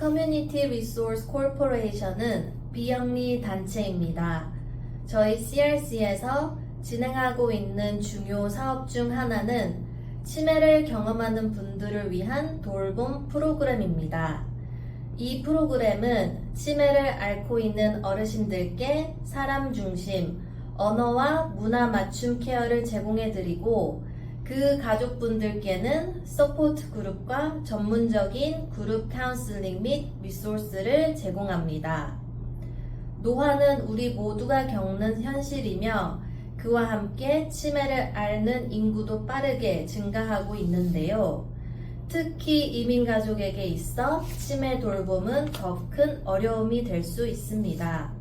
커뮤니티 리소스 코퍼레이션은 비영리 단체입니다. 저희 CRC에서 진행하고 있는 중요 사업 중 하나는 치매를 경험하는 분들을 위한 돌봄 프로그램입니다. 이 프로그램은 치매를 앓고 있는 어르신들께 사람 중심, 언어와 문화 맞춤 케어를 제공해드리고 그 가족분들께는 서포트 그룹과 전문적인 그룹 카운슬링 및 리소스를 제공합니다. 노화는 우리 모두가 겪는 현실이며 그와 함께 치매를 앓는 인구도 빠르게 증가하고 있는데요. 특히 이민 가족에게 있어 치매 돌봄은 더 큰 어려움이 될 수 있습니다.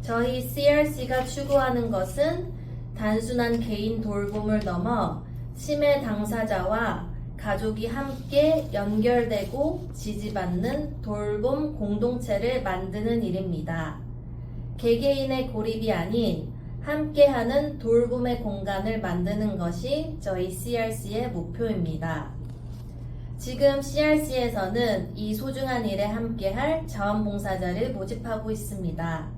저희 CRC가 추구하는 것은 단순한 개인 돌봄을 넘어 치매 당사자와 가족이 함께 연결되고 지지받는 돌봄 공동체를 만드는 일입니다. 개개인의 고립이 아닌 함께하는 돌봄의 공간을 만드는 것이 저희 CRC의 목표입니다. 지금 CRC에서는 이 소중한 일에 함께할 자원봉사자를 모집하고 있습니다.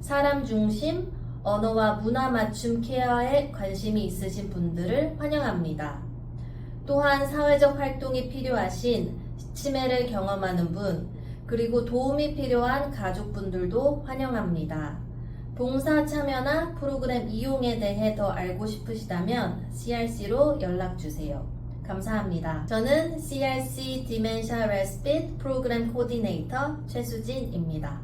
사람 중심, 언어와 문화 맞춤 케어에 관심이 있으신 분들을 환영합니다. 또한 사회적 활동이 필요하신 치매를 경험하는 분, 그리고 도움이 필요한 가족분들도 환영합니다. 봉사 참여나 프로그램 이용에 대해 더 알고 싶으시다면 CRC로 연락 주세요. 감사합니다. 저는 CRC Dementia Respite 프로그램 코디네이터 최수진입니다.